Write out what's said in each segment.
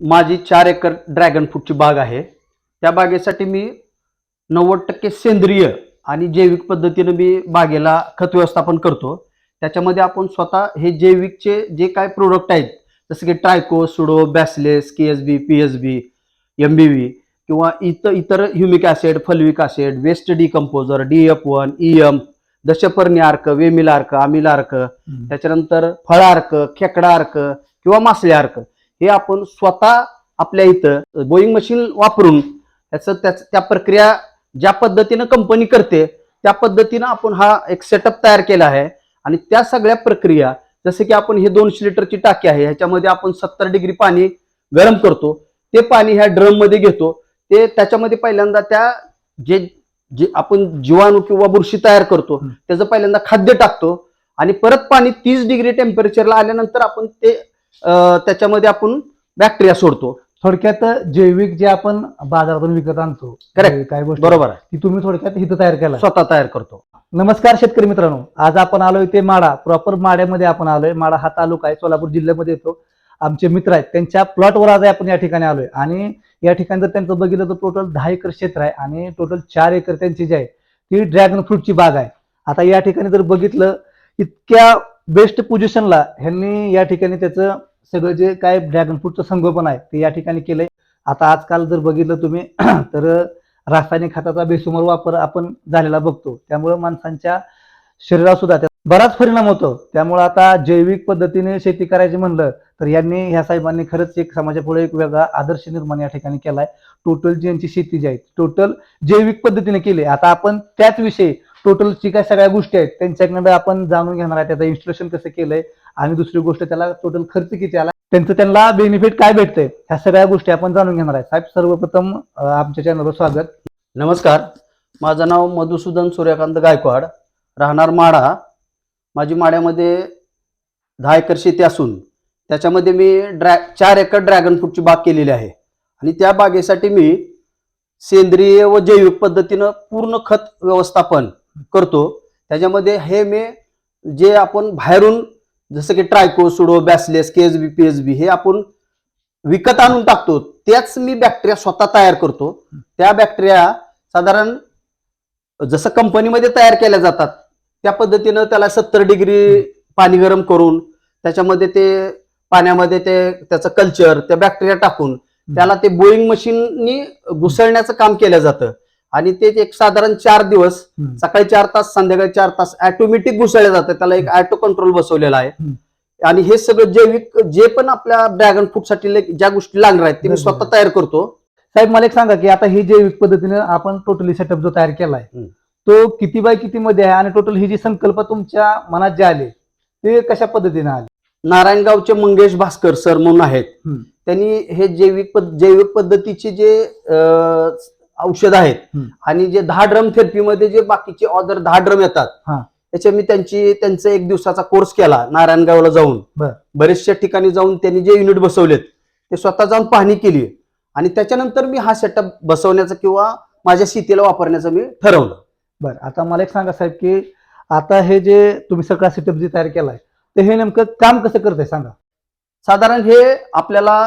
माझी चार acre dragon फ्रूटची बाग आहे. त्या बागेसाठी मी नव्वद टक्के सेंद्रिय आणि जैविक पद्धतीनं मी बागेला खत व्यवस्थापन करतो. त्याच्यामध्ये आपण स्वतः हे जैविकचे जे काय प्रोडक्ट आहेत जसं की tricho pseudo bacillus K S B P S B M B V किंवा इतर इतर humic acid fulvic acid waste decomposer D F one E M दशपर्णी अर्क वेमिल अर्क आमिल अर्क त्याच्यानंतर फळ अर्क खेकडा अर्क किंवा मासळे अर्क हे आपण स्वतः आपल्या इथं बोईंग मशीन वापरून त्याचं त्याच त्या प्रक्रिया ज्या पद्धतीनं कंपनी करते त्या पद्धतीनं आपण हा एक सेटअप तयार केला आहे. आणि त्या सगळ्या प्रक्रिया जसे की आपण हे दोनशे लिटरची टाकी आहे ह्याच्यामध्ये आपण सत्तर डिग्री पाणी गरम करतो. ते पाणी ह्या ड्रममध्ये घेतो. ते त्याच्यामध्ये पहिल्यांदा त्या जे जे आपण जीवाणू किंवा बुरशी तयार करतो. त्याचं पहिल्यांदा खाद्य टाकतो. आणि परत पाणी तीस डिग्री टेम्परेचरला आल्यानंतर आपण ते त्याच्यामध्ये आपण बॅक्टेरिया सोडतो. थोडक्यात जैविक जे आपण बाजारातून विकत आणतो. जे काही गोष्टी बरोबर आहे. ती तुम्ही थोडक्यात इथं तयार केला. स्वतः तयार करतो. नमस्कार शेतकरी मित्रांनो. आज आपण आलोय ते माडा. प्रॉपर माड्यामध्ये आपण आलोय. माडा हा तालुका आहे सोलापूर जिल्ह्यामध्ये येतो. आमचे मित्र आहेत. त्यांच्या प्लॉटवर आज आपण या ठिकाणी आलोय. आणि या ठिकाणी जर त्यांचं बघितलं तर टोटल दहा एकर क्षेत्र आहे आणि टोटल चार एकर त्यांची जी आहे ती ड्रॅगन फ्रूटची बाग आहे. आता या ठिकाणी जर बघितलं इतक्या बेस्ट पोझिशनला ह्यांनी या ठिकाणी त्याचं सगळं जे काय ड्रॅगन फ्रूटचं संगोपन आहे ते या ठिकाणी केलंय. आता आजकाल जर बघितलं तुम्ही तर रासायनिक खताचा बेसुमार वापर आपण झालेला बघतो. त्यामुळे माणसांच्या शरीरावर सुद्धा बराच परिणाम होतो. त्यामुळे आता जैविक पद्धतीने शेती करायची म्हणलं तर यांनी ह्या साहेबांनी खरंच एक समाजापुढे एक वेगळा आदर्श निर्माण या ठिकाणी केलाय. टोटल जी यांची शेती जी आहे टोटल जैविक पद्धतीने केली. आता आपण त्याच विषयी टोटलची काय सगळ्या गोष्टी आहेत त्यांच्याकडे आपण जाणून घेणार आहे त्याचं इन्स्टॉलेशन कसं केलंय आणि दुसरी गोष्ट त्याला टोटल खर्च किती आला त्यांचं त्यांना बेनिफिट काय भेटतंय ह्या सगळ्या गोष्टी आपण जाणून घेणार आहे. साहेब सर्वप्रथम आमच्या चॅनलवर स्वागत. नमस्कार. माझं नाव मधुसूदन सूर्यकांत गायकवाड. राहणार माडा माझी माड्यामध्ये दहा एकर शेती असून त्याच्यामध्ये मी ड्रॅ चार एकर ड्रॅगन फ्रूटची बाग केलेली आहे. आणि त्या बागेसाठी मी सेंद्रिय व जैविक पद्धतीनं पूर्ण खत व्यवस्थापन करतो. त्याच्यामध्ये हे मी जे आपण बाहेरून जसं की tricho pseudo bacillus K S B P S B हे आपण विकत आणून टाकतो त्याच मी बॅक्टेरिया स्वतः तयार करतो. त्या बॅक्टेरिया साधारण जसं कंपनीमध्ये तयार केल्या जातात त्या पद्धतीनं त्याला सत्तर डिग्री पाणी गरम करून त्याच्यामध्ये ते पाण्यामध्ये ते त्याचं कल्चर त्या बॅक्टेरिया टाकून त्याला ते बोईंग मशीननी घुसळण्याचं काम केलं जातं. आणि ते एक साधारण चार दिवस. सकाळी चार तास संध्याकाळी चार तास ऑटोमॅटिक घुसळलं जातं त्याला एक ऑटो कंट्रोल बसवलेला आहे. आणि हे सगळं जैविक जे पण आपल्या ड्रॅगन फ्रूटसाठी ले- ज्या गोष्टी लागणार आहेत ते मी. स्वतः तयार करतो साहेब मला एक सांगा की आता ही जैविक पद्धतीने आपण टोटली सेटअप जो तयार केलाय हम्म. तो किती बाय किती मध्ये आहे आणि टोटल ही जी संकल्प तुमच्या मनात जे आले ते कशा पद्धतीने आले नारायणगावचे मंगेश भास्कर सर म्हणून आहेत. त्यांनी हे जैविक जैविक पद्धतीचे जे औषध आहेत. आणि जे दहा ड्रम थेरपीमध्ये जे बाकीचे ऑर्डर दहा ड्रम येतात. त्याच्या मी त्यांची त्यांचा एक दिवसाचा कोर्स केला नारायणगावला जाऊन बर. बरेचशा ठिकाणी जाऊन त्यांनी जे युनिट बसवलेत ते स्वतः जाऊन पाहणी केली आणि त्याच्यानंतर मी हा सेटअप बसवण्याचा किंवा माझ्या शेतीला वापरण्याचं मी ठरवलं बरं आता मला एक सांगा साहेब की आता हे जे तुम्ही सगळा सेटअप जे तयार केलाय तर हे नेमकं काम कसं करतंय सांगा साधारण हे आपल्याला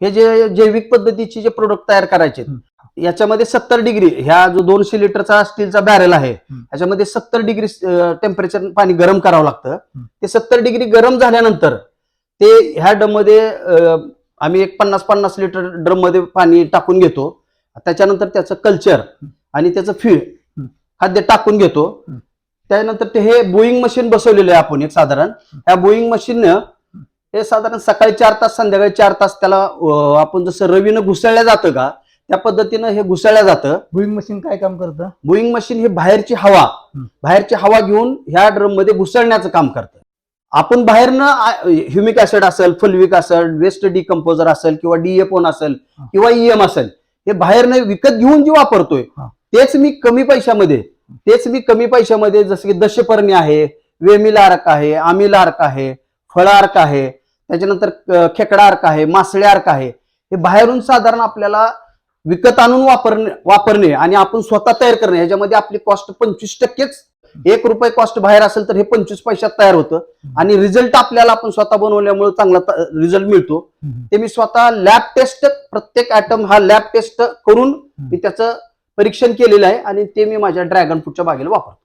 हे जे जैविक पद्धतीचे जे प्रोडक्ट तयार करायचे याच्यामध्ये सत्तर डिग्री ह्या जो दोनशे लिटरचा स्टीलचा बॅरेल आहे. ह्याच्यामध्ये सत्तर डिग्री टेम्परेचर पाणी गरम करावं लागतं. ते सत्तर डिग्री गरम झाल्यानंतर ते ह्या ड्रममध्ये अं, आम्ही एक पन्नास पन्नास लिटर ड्रममध्ये पाणी टाकून घेतो त्याच्यानंतर त्याचं कल्चर आणि त्याचं फीड. खाद्य टाकून घेतो. त्यानंतर ते हे बोईंग मशीन बसवलेलं आहे आपण एक साधारण ह्या बोईंग मशीननं हे साधारण सकाळी चार तास संध्याकाळी चार तास त्याला आपण जसं रवीनं घुसळल्या जातं का त्या पद्धतीनं हे घुसळल्या जातं बुईंग मशीन काय काम करतं बोईंग मशीन हे बाहेरची हवा बाहेरची हवा घेऊन ह्या ड्रममध्ये घुसळण्याचं काम करतं आपण बाहेरनं ह्युमिक ऍसिड असेल फुलविक असेल वेस्ट डिकम्पोजर असेल किंवा डीएपोन असेल. किंवा ईएम असेल हे बाहेरनं विकत घेऊन जे वापरतोय. तेच मी कमी पैशामध्ये तेच मी कमी पैशामध्ये जसं की दशपर्णी आहे वेमिल अर्क आहे आमिल अर्क आहे फळ अर्क आहे त्याच्यानंतर खेकडा अर्क आहे मासळे अर्क आहे हे बाहेरून साधारण आपल्याला विकत आणून वापरणे वापरणे आणि आपण स्वतः तयार करणे ह्याच्यामध्ये आपली कॉस्ट पंचवीस टक्केच एक रुपये कॉस्ट बाहेर असेल तर हे पंचवीस पैशात तयार होतं. आणि रिझल्ट आपल्याला आपण स्वतः बनवल्यामुळे चांगला रिझल्ट मिळतो. ते मी स्वतः लॅब टेस्ट प्रत्येक ऍटम हा लॅब टेस्ट करून मी त्याचं परीक्षण केलेलं आहे आणि ते मी माझ्या ड्रॅगन फ्रूटच्या बागेला वापरतो.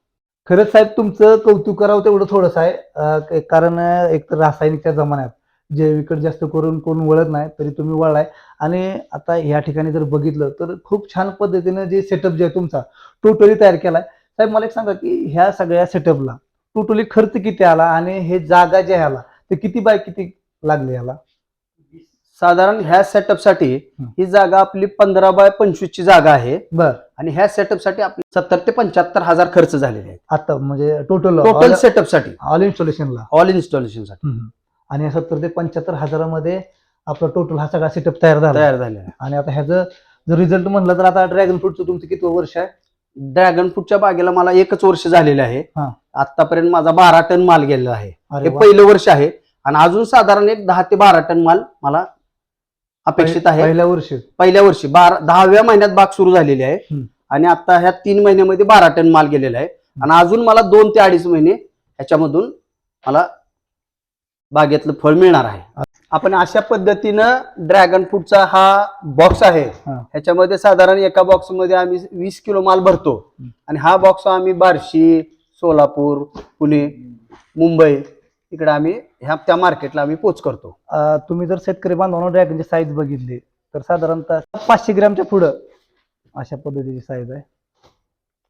खरंच साहेब तुमचं कौतुक करावं तेवढं थोडंच आहे. कारण एक तर रासायनिकच्या जमान्यात जैविककडे जास्त करून कोण वळत नाही तरी तुम्ही वळलाय आणि आता या ठिकाणी जर बघितलं तर खूप छान पद्धतीनं जे सेटअप जे आहे तुमचा टोटली तयार केलाय. साहेब मला एक सांगा की ह्या सगळ्या सेटअपला टोटली खर्च किती आला आणि हे जागा जे आला ते किती बाय किती लागले याला साधारण ह्या सेटअपसाठी हं. ही जागा आपली पंधरा बाय पंचवीस ची जागा आहे. बर. आणि ह्या सेटअपसाठी आपले सत्तर ते पंच्याहत्तर हजार खर्च झालेले आहेत. आता म्हणजे टोटल टोटल सेटअपसाठी ऑल इन्स्टॉलेशनला ऑल इन्स्टॉलेशनसाठी. आणि सत्तर ते पंच्याहत्तर हजारामध्ये आपला टोटल हा सगळा सेटअप तयार झाला. तयार झालेला आहे आणि आता ह्याचं जर रिझल्ट म्हणलं तर आता ड्रॅगन फ्रूटचं तुमचं किती वर्ष आहे? ड्रॅगन फ्रूटच्या बागेला मला एकच वर्ष झालेलं आहे. हा. आतापर्यंत माझा बारा टन माल गेलेला आहे. अरे हे वा. पहिलं वर्ष आहे. आणि अजून साधारण एक दहा ते बारा टन माल मला अपेक्षित आहे. पहिल्या वर्षी. पहिल्या वर्षी. बारा दहाव्या महिन्यात बाग सुरू झालेली आहे. हम्म. आणि आता ह्या तीन महिन्यामध्ये बारा टन माल गेलेला आहे. आणि अजून मला दोन ते अडीच महिने ह्याच्यामधून मला बागेतलं फळ मिळणार आहे. आपण अशा पद्धतीनं ड्रॅगन फ्रूटचा हा बॉक्स आहे. ह्याच्यामध्ये साधारण एका बॉक्समध्ये आम्ही वीस किलो माल भरतो. आणि हा बॉक्स आम्ही बार्शी सोलापूर पुणे मुंबई इकडे आम्ही ह्या त्या मार्केटला आम्ही पोच करतो. तुम्ही जर शेतकरी बांधवांना ड्रॅगनची साईज बघितली तर साधारणतः पाचशे ग्रॅमच्या पुढं अशा पद्धतीची साईज आहे.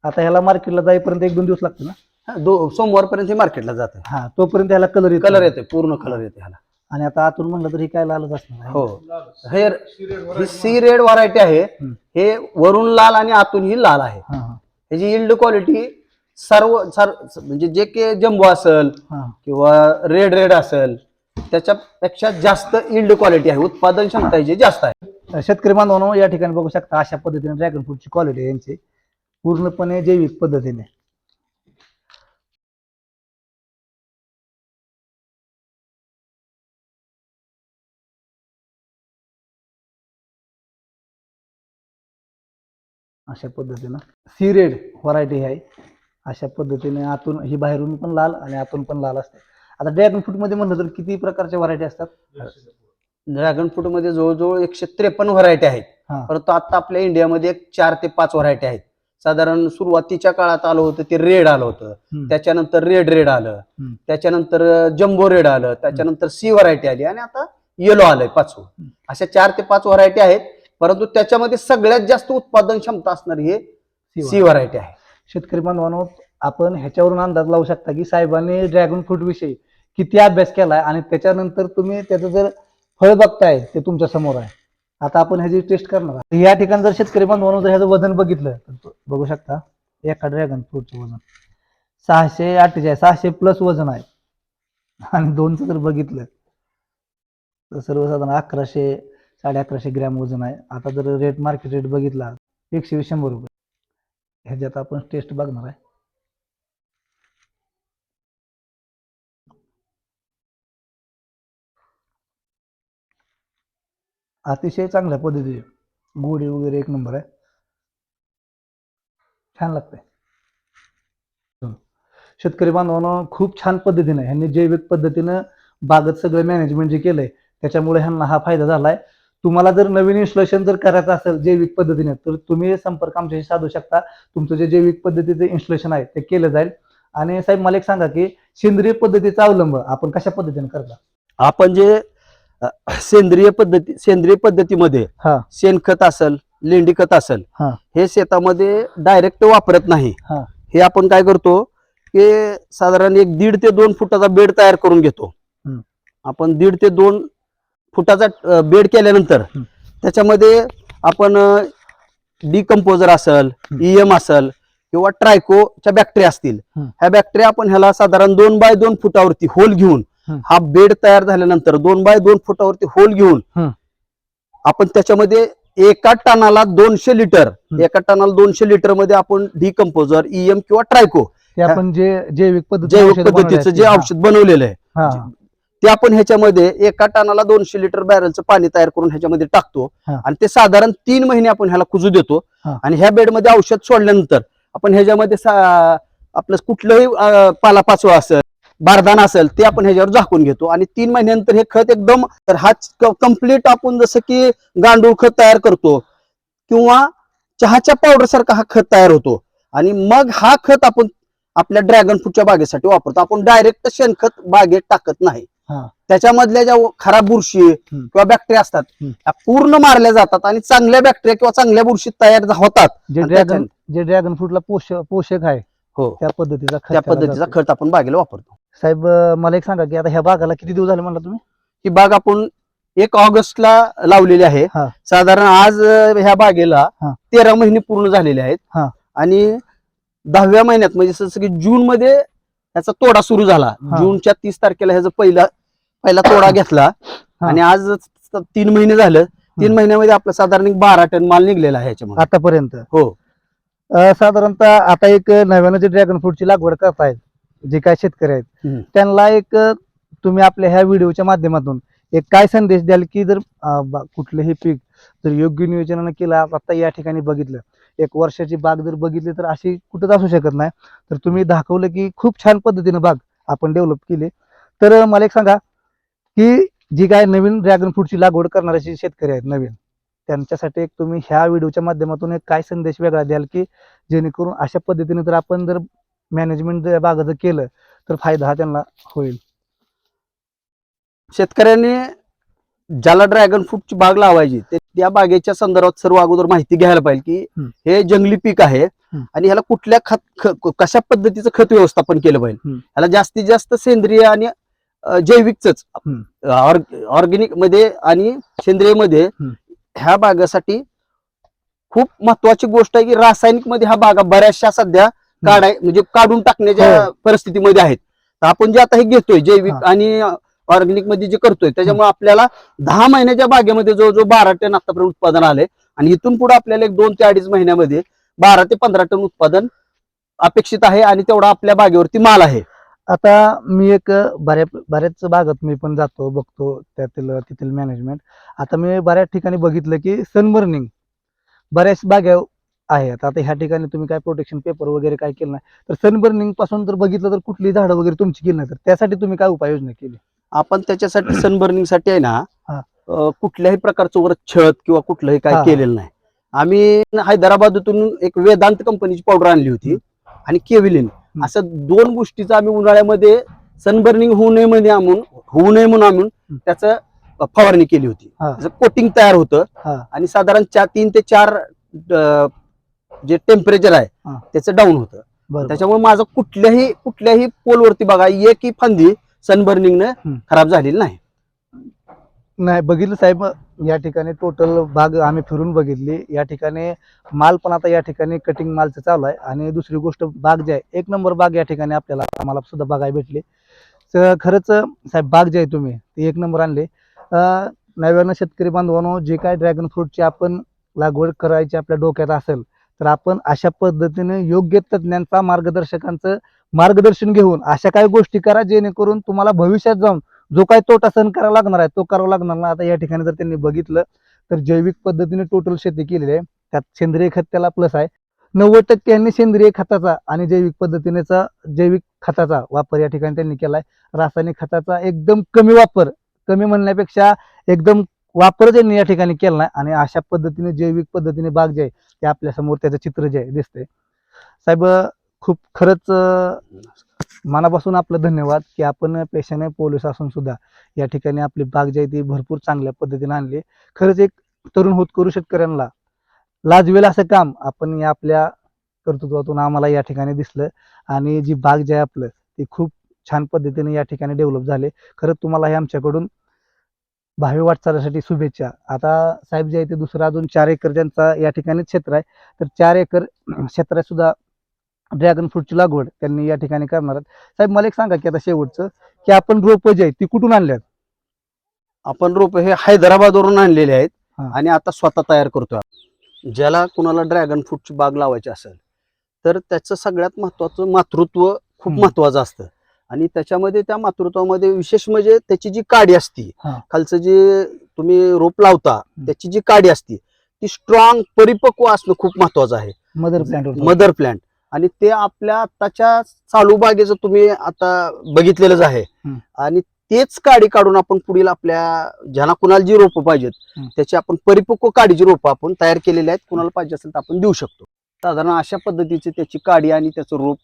आता ह्याला मार्केटला जाईपर्यंत एक दोन दिवस लागतो ना? दो सोमवारपर्यंत हे मार्केटला जाते. हा तोपर्यंत ह्याला कलर येतो. कलर येते पूर्ण कलर येते ह्याला. आणि आता आतून म्हणलं तर हे काय लालच असणार आहे. हो. हे ही सी रेड व्हरायटी आहे. हम्म. हे वरून लाल आणि आतून ही लाल आहे. हा हा. ह्याची इल्ड क्वालिटी सर्व सर्व म्हणजे जे के जम्बो असेल हा. किंवा रेड रेड असेल त्याच्यापेक्षा जास्त इल्ड क्वालिटी आहे. उत्पादन क्षमता याची जास्त आहे. शेतकरी बांधवांनो या ठिकाणी बघू शकता अशा पद्धतीने ड्रॅगन फ्रूटची क्वालिटी यांची. पूर्णपणे जैविक पद्धतीने. अशा पद्धतीनं. सी रेड व्हरायटी आहे. अशा पद्धतीने आतून ही बाहेरून पण लाल आणि आतून पण लाल असते. आता ड्रॅगन फ्रूटमध्ये म्हणलं तर किती प्रकारच्या व्हरायटी असतात? ड्रॅगन फ्रूटमध्ये जवळजवळ एकशे त्रेपन्न व्हरायटी आहेत. परंतु आता आपल्या इंडियामध्ये एक चार ते पाच व्हरायटी आहेत. साधारण सुरुवातीच्या काळात आलं होतं ते रेड आलं होतं. त्याच्यानंतर रेड रेड आलं. त्याच्यानंतर जम्बो रेड आलं. त्याच्यानंतर सी व्हरायटी आली. आणि आता येलो आलंय पाचवं. अशा चार ते पाच व्हरायटी आहेत. परंतु त्याच्यामध्ये सगळ्यात जास्त उत्पादन क्षमता असणारी हे सी व्हरायटी आहे. शेतकरी बांधवांनो आपण ह्याच्यावरून अंदाज लावू शकता की साहेबांनी ड्रॅगन फ्रूट विषयी किती अभ्यास केलाय आणि त्याच्यानंतर तुम्ही त्याचं जर फळ बघताय ते तुमच्यासमोर आहे. आता आपण ह्याची टेस्ट करणार आहोत. या ठिकाणी जर शेतकरी बांधवांनो जर ह्याचं वजन बघितलं तर बघू शकता एका ड्रॅगन फ्रूटचं वजन. सहाशे अठ्ठेचाळीस सहाशे प्लस वजन आहे. आणि दोनचं जर बघितलं तर सर्वसाधारण अकराशे साडे अकराशे ग्रॅम वजन आहे. आता जर रेट मार्केट रेट बघितला एकशे वीस शंभर रुपये. ह्याच्यात आपण टेस्ट बघणार आहे. अतिशय चांगल्या पद्धतीचे. गोडी वगैरे एक नंबर आहे. छान लागतंय. शेतकरी बांधवांना खूप छान पद्धतीने ह्यांनी जैविक पद्धतीनं बागत सगळं मॅनेजमेंट जे केलंय त्याच्यामुळे ह्यांना हा फायदा झालाय. तुम्हाला जर नवीन इन्स्टॉलेशन जर करायचं असेल जैविक पद्धतीने तर तुम्ही संपर्क आमच्याशी साधू शकता तुमचं जे जैविक पद्धतीचं इन्स्टॉलेशन आहे ते केलं जाईल आणि साहेब मला एक सांगा की सेंद्रिय पद्धतीचा अवलंब आपण कशा पद्धतीने करता आपण जे अ, सेंद्रिय पद्धती सेंद्रिय पद्धतीमध्ये हा. शेणखत असेल लेंडी खत असेल हा. हे शेतामध्ये डायरेक्ट वापरत नाही हा. हे आपण काय करतो की साधारण एक दीड ते दोन फुटाचा बेड तयार करून घेतो हम्म. आपण दीड ते दोन फुटाचा बेड केल्यानंतर. त्याच्यामध्ये आपण डिकम्पोजर असेल. ईएम असेल किंवा ट्रायकोच्या बॅक्टेरिया असतील. ह्या बॅक्टेरिया आपण ह्याला साधारण दोन बाय दोन फुटावरती होल घेऊन. हा बेड तयार झाल्यानंतर दोन बाय दोन फुटावरती होल घेऊन. आपण त्याच्यामध्ये एका टनाला दोनशे लिटर. एका टनाला दोनशे लिटरमध्ये आपण डिकम्पोजर ईएम किंवा ट्रायको आपण जे जैविक पद्धती जैविक पद्धतीचं जे औषध बनवलेलं आहे. ते आपण ह्याच्यामध्ये एका टनाला दोनशे लिटर बॅरलचं पाणी तयार करून ह्याच्यामध्ये टाकतो हा. आणि ते साधारण तीन महिने आपण ह्याला कुजू देतो हा. आणि ह्या बेडमध्ये औषध सोडल्यानंतर आपण ह्याच्यामध्ये सा- आपलं कुठलंही अं, पालापाचोळा असेल बारदान असेल ते आपण ह्याच्यावर झाकून घेतो आणि तीन महिन्यानंतर हे खत एकदम तर हा कंप्लीट आपण जसं की गांडूळ खत तयार करतो किंवा चहाच्या पावडर सारखा हा खत तयार होतो आणि मग हा खत आपण आपल्या ड्रॅगन फ्रूटच्या बागेसाठी वापरतो आपण डायरेक्ट शेणखत बागेत टाकत नाही. त्याच्यामधल्या ज्या खराब बुरशी किंवा बॅक्टेरिया असतात. त्या पूर्ण मारल्या जातात आणि चांगल्या बॅक्टेरिया किंवा चांगल्या बुरशी तयार होतात जे ड्रॅगन जे ड्रॅगन फ्रूटला पोषक पोषक आहे हो त्या पद्धतीचा त्या पद्धतीचा. खत आपण बागेला वापरतो साहेब मला एक सांगा की आता ह्या बागाला किती दिवस झाले म्हणला तुम्ही ही बाग आपण एक ऑगस्टला लावलेली आहे. साधारण आज ह्या बागेला. तेरा महिने पूर्ण झालेले आहेत. आणि दहाव्या महिन्यात म्हणजे जसं की जून मध्ये ह्याचा तोडा सुरू झाला. जूनच्या तीस तारखेला ह्याचा पहिला पहिला तोडा घेतला आणि आज तीन महिने झालं. तीन. महिन्यामध्ये आपलं साधारण एक बारा टन माल निघलेला आहे ह्याच्यामध्ये आतापर्यंत? हो. साधारणतः आता एक नव्यानं जे ड्रॅगन फ्रूटची लागवड करतायत जे काय शेतकरी आहेत. त्यांना एक तुम्ही आपल्या ह्या व्हिडिओच्या माध्यमातून एक काय संदेश द्याल की जर कुठलंही पीक जर योग्य नियोजनानं केलं आता या ठिकाणी बघितलं एक वर्षाची बाग जर बघितली तर अशी कुठंच असू शकत नाही. तर तुम्ही दाखवलं की खूप छान पद्धतीनं बाग आपण डेव्हलप केली. तर मला एक सांगा की जी काय नवीन ड्रॅगन फ्रूटची लागवड करणारे जे शेतकरी आहेत नवीन त्यांच्यासाठी एक तुम्ही ह्या व्हिडिओच्या माध्यमातून एक काय संदेश वेगळा द्याल की जेणेकरून अशा पद्धतीने जर आपण जर मॅनेजमेंट जर बागाचं केलं तर फायदा हा त्यांना होईल शेतकऱ्यांनी ज्याला ड्रॅगन फ्रूटची बाग लावायची ते त्या बागेच्या संदर्भात सर्व अगोदर माहिती घ्यायला पाहिजे की. हे जंगली पीक आहे. आणि ह्याला कुठल्या खत कशा पद्धतीचं खत व्यवस्थापन केलं पाहिजे. ह्याला जास्तीत जास्त सेंद्रिय आणि जैविकच. ऑर्गॅनिकमध्ये आणि सेंद्रियमध्ये. ह्या बागासाठी खूप महत्वाची गोष्ट आहे की रासायनिकमध्ये ह्या बागा बऱ्याचशा सध्या काढाय म्हणजे काढून टाकण्याच्या हो. परिस्थितीमध्ये आहेत तर आपण जे आता हे घेतोय जैविक. आणि ऑर्गॅनिकमध्ये जे करतोय त्याच्यामुळे आपल्याला दहा महिन्याच्या बागेमध्ये जो जो बारा टन आतापर्यंत उत्पादन आले आणि इथून पुढे आपल्याला एक दोन ते अडीच महिन्यामध्ये बारा ते पंधरा टन उत्पादन अपेक्षित आहे आणि तेवढा आपल्या बागेवरती माल आहे आता मी एक बऱ्या बऱ्याच भागात मी पण जातो बघतो त्यातील तिथील मॅनेजमेंट आता मी बऱ्याच ठिकाणी बघितलं की सनबर्निंग बऱ्याच बागा आहेत. आता ह्या ठिकाणी तुम्ही काय प्रोटेक्शन पेपर वगैरे काय केलं नाही तर सनबर्निंगपासून जर बघितलं तर कुठली झाडं वगैरे तुमची केली नाही तर त्यासाठी तुम्ही काय उपाययोजना केली? आपण त्याच्यासाठी सनबर्निंगसाठी आहे ना कुठल्याही प्रकारचं वर छत किंवा कुठलंही. काय केलेलं नाही. आम्ही हैदराबादतून एक वेदांत कंपनीची पावडर आणली होती आणि केविलिन. असं दोन गोष्टीचं आम्ही उन्हाळ्यामध्ये सनबर्निंग होऊ नये मध्ये आणून होऊ नये म्हणून आणून त्याचं फवारणी केली होती. कोटिंग तयार होतं. आणि साधारण चार तीन ते चार जे टेम्परेचर आहे. त्याचं डाऊन होतं त्याच्यामुळे माझं कुठल्याही कुठल्याही पोलवरती बघा एकही फांदी सनबर्निंगनं. खराब झालेली नाही नाही बघितलं साहेब या ठिकाणी टोटल बाग आम्ही फिरून बघितली. या ठिकाणी माल पण आता या ठिकाणी कटिंग मालचं चालू आहे. आणि दुसरी गोष्ट बाग जे आहे एक नंबर बाग या ठिकाणी आपल्याला आम्हाला सुद्धा बघायला भेटली. तर खरंच साहेब बाग जे आहे तुम्ही ती एक नंबर आणली. नव्यानं शेतकरी बांधवांनो जे काय ड्रॅगन फ्रूटची आपण लागवड करायची आपल्या डोक्यात असेल तर आपण अशा पद्धतीने योग्य तज्ज्ञांचा मार्गदर्शकांचं मार्गदर्शन घेऊन अशा काही गोष्टी करा जेणेकरून तुम्हाला भविष्यात जाऊन जो काही तोटा सहन करावा लागणार आहे तो करावा लागणार ना आता या ठिकाणी जर त्यांनी बघितलं तर जैविक पद्धतीने टोटल शेती केलेली आहे. त्यात सेंद्रिय खत त्याला प्लस आहे. नव्वद टक्के यांनी सेंद्रिय खताचा आणि जैविक पद्धतीनेचा जैविक खताचा वापर या ठिकाणी त्यांनी केलाय रासायनिक खताचा एकदम कमी वापर कमी म्हणण्यापेक्षा एकदम वापर त्यांनी या ठिकाणी केला नाही. आणि अशा पद्धतीने जैविक पद्धतीने बाग जे आहे ते आपल्यासमोर त्याचं चित्र जे आहे दिसतंय. साहेब खूप खरंच मनापासून आपलं धन्यवाद की आपण पेशाने पोलीस असून सुद्धा या ठिकाणी आपली बाग जी आहे ती भरपूर चांगल्या पद्धतीने आणली. खरंच एक तरुण होतकरू शेतकऱ्यांना लाजवेल असं काम आपण या आपल्या कर्तृत्वातून आम्हाला या ठिकाणी दिसलं आणि जी बाग जे आहे आपलं ती खूप छान पद्धतीने या ठिकाणी डेव्हलप झाले. खरंच तुम्हाला हे आमच्याकडून भावी वाटचालीसाठी शुभेच्छा. आता साहेब जे आहे ते दुसरं अजून चार एकर ज्यांचा या ठिकाणी क्षेत्र आहे तर चार एकर क्षेत्रात सुद्धा ड्रॅगन फ्रूटची लागवड त्यांनी या ठिकाणी करणार आहेत साहेब मला एक सांगा की आता शेवटचं की आपण रोपं जे आहेत ती कुठून आणल्यात आपण रोप हे हैदराबादवरून आणलेले आहेत. आणि आता स्वतः तयार करतोय. ज्याला कुणाला ड्रॅगन फ्रूटची बाग लावायची असेल तर त्याचं सगळ्यात महत्वाचं मातृत्व खूप. महत्वाचं असतं आणि त्याच्यामध्ये त्या मातृत्वामध्ये विशेष म्हणजे त्याची जी काडी असती. खालचं जे तुम्ही रोप लावता त्याची जी काडी असती ती स्ट्रॉंग परिपक्व असणं खूप महत्वाचं आहे मदर प्लांट मदर प्लांट आणि ते आपल्या आताच्या चालू बागेचं तुम्ही आता बघितलेलंच आहे. आणि तेच काडी काढून आपण पुढील आपल्या ज्यांना कुणाला जी रोपं पाहिजेत. त्याची आपण परिपक्व काडीची रोपं आपण तयार केलेली आहेत. कुणाला पाहिजे असेल तर आपण देऊ शकतो. साधारण अशा पद्धतीची त्याची काडी आणि त्याचं रोप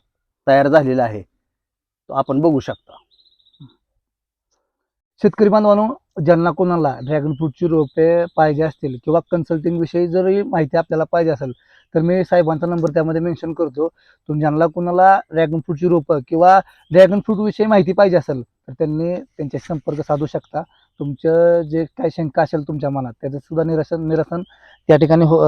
तयार झालेलं आहे. तो आपण बघू शकता. शेतकरी बांधवांनो ज्यांना कोणाला ड्रॅगन फ्रूटची रोपे पाहिजे असतील किंवा कन्सल्टिंग विषयी जरी माहिती आपल्याला पाहिजे असेल तर मी साहेबांचा नंबर त्यामध्ये मेन्शन करतो. तुम्ही ज्यांना कोणाला ड्रॅगन फ्रूटची रोपं किंवा ड्रॅगन फ्रूट विषयी माहिती पाहिजे असेल तर त्यांनी त्यांच्याशी संपर्क साधू शकता. तुमचं जे काही शंका असेल तुमच्या मनात त्याचं सुद्धा निरसन निरसन त्या ठिकाणी हो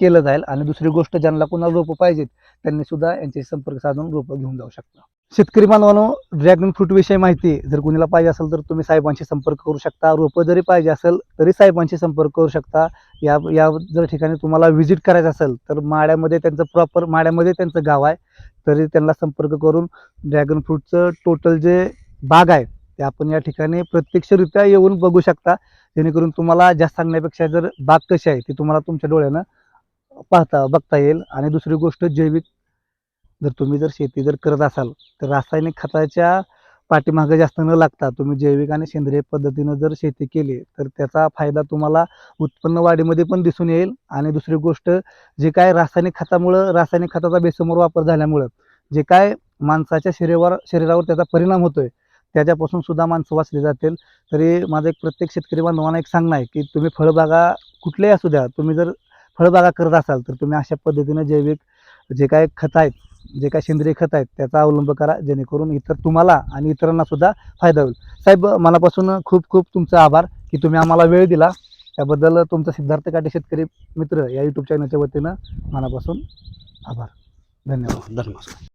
केलं जाईल आणि दुसरी गोष्ट ज्यांना कोणाला रोपं पाहिजेत त्यांनी सुद्धा यांच्याशी संपर्क साधून रोपं घेऊन जाऊ शकता. शेतकरी बांधवांनो ड्रॅगन फ्रूट विषयी माहिती जर कोणाला पाहिजे असेल तर तुम्ही साहेबांशी संपर्क करू शकता. रोपं जरी पाहिजे असेल तरी साहेबांशी संपर्क करू शकता. या या जर ठिकाणी तुम्हाला व्हिजिट करायचं असेल तर माड्यामध्ये त्यांचं प्रॉपर माड्यामध्ये त्यांचं गाव आहे. तरी त्यांना संपर्क करून ड्रॅगन फ्रूटचं टोटल जे बाग आहे ते आपण या ठिकाणी प्रत्यक्षरित्या येऊन बघू शकता. जेणेकरून तुम्हाला जास्त सांगण्यापेक्षा जर बाग कशी आहे ती तुम्हाला तुमच्या डोळ्यानं पाहता बघता येईल. आणि दुसरी गोष्ट जैविक. जर तुम्ही जर शेती जर करत असाल तर रासायनिक खताच्या पाठीमागं जास्त न लागता तुम्ही जैविक आणि सेंद्रिय पद्धतीनं जर शेती केली तर त्याचा फायदा तुम्हाला उत्पन्न वाढीमध्ये पण दिसून येईल. आणि दुसरी गोष्ट जे काय रासायनिक खतामुळं रासायनिक खताचा बेसमोर वापर झाल्यामुळं जे काय माणसाच्या शरीरावर शरीरावर त्याचा परिणाम होतोय त्याच्यापासून सुद्धा माणसं वाचली जातील. तरी माझं एक प्रत्येक शेतकरी बांधवांना एक सांगणं आहे की तुम्ही फळबागा कुठल्याही असू द्या तुम्ही जर फळबागा करत असाल तर तुम्ही अशा पद्धतीनं जैविक जे काय खत आहेत जे काय सेंद्रिय खत आहेत त्याचा अवलंब करा जेणेकरून इतर तुम्हाला आणि इतरांना सुद्धा फायदा होईल. साहेब मनापासून खूप खूप तुमचा आभार की तुम्ही आम्हाला वेळ दिला. त्याबद्दल तुमचा सिद्धार्थ काटे शेतकरी मित्र या यूट्यूब चॅनलच्या वतीनं मनापासून आभार. धन्यवाद. धन्यवाद.